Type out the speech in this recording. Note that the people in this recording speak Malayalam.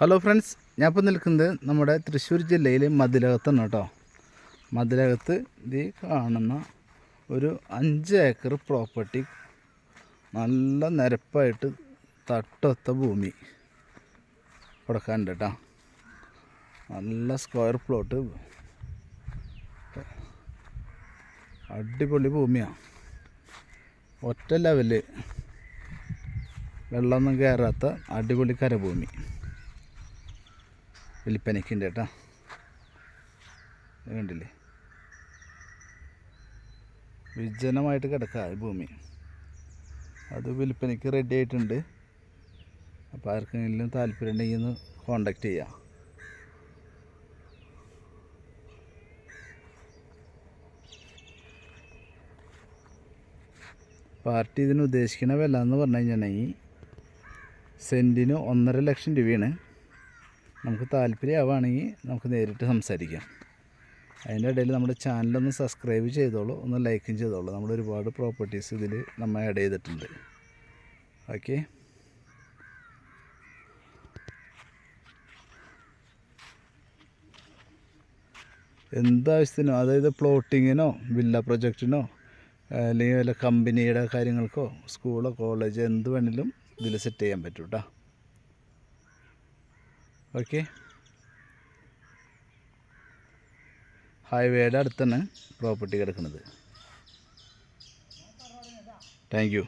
ഹലോ ഫ്രണ്ട്സ് ഞാൻ ഇപ്പോൾ നിൽക്കുന്നത് നമ്മുടെ തൃശ്ശൂർ ജില്ലയിലെ മതിലകത്താണ് കേട്ടോ. മതിലകത്ത് ഈ കാണുന്ന ഒരു അഞ്ച് ഏക്കർ പ്രോപ്പർട്ടി. നല്ല നിരപ്പായിട്ട് തട്ടൊത്ത ഭൂമി കൊടുക്കാനുണ്ട് കേട്ടോ. നല്ല സ്ക്വയർ പ്ലോട്ട് അടിപൊളി ഭൂമിയാണ് ഒറ്റ ലെവൽ വെള്ളമൊന്നും കയറാത്ത അടിപൊളി കരഭൂമി. വിൽപ്പനയ്ക്കുണ്ട് കേട്ടോ. കണ്ടില്ലേ? വിജനമായിട്ട് കിടക്കുക ഈ ഭൂമി. അത് വിൽപ്പനയ്ക്ക് റെഡി ആയിട്ടുണ്ട്. അപ്പോൾ ആർക്കെങ്കിലും താല്പര്യം ഉണ്ടെങ്കിൽ ഒന്ന് കോണ്ടാക്ട് ചെയ്യാം. പാർട്ടി ഇതിന് ഉദ്ദേശിക്കുന്ന വില എന്ന് പറഞ്ഞു കഴിഞ്ഞിട്ടുണ്ടെങ്കിൽ സെന്റിന് ഒന്നര ലക്ഷം രൂപയാണ്. നമുക്ക് താല്പര്യമാവുകയാണെങ്കിൽ നമുക്ക് നേരിട്ട് സംസാരിക്കാം. അതിന്റെ ഇടയിൽ നമ്മുടെ ചാനലൊന്ന് സബ്സ്ക്രൈബ് ചെയ്തോളൂ ഒന്ന് ലൈക്കും ചെയ്തോളൂ. നമ്മൾ ഒരുപാട് പ്രോപ്പർട്ടീസ് ഇതിൽ നമ്മൾ ആഡ് ചെയ്തിട്ടുണ്ട്. ഓക്കെ. എന്താവശ്യത്തിനോ അതായത് പ്ലോട്ടിങ്ങിനോ വില്ല പ്രൊജക്റ്റിനോ അല്ലെങ്കിൽ വല്ല കമ്പനിയുടെ കാര്യങ്ങൾക്കോ സ്കൂളോ കോളേജോ എന്ത് വേണമെങ്കിലും ഇതിൽ സെറ്റ് ചെയ്യാൻ പറ്റും കേട്ടോ ഓക്കെ. ഹൈവേയുടെ അടുത്താണ് പ്രോപ്പർട്ടി കിടക്കുന്നത്. Thank you.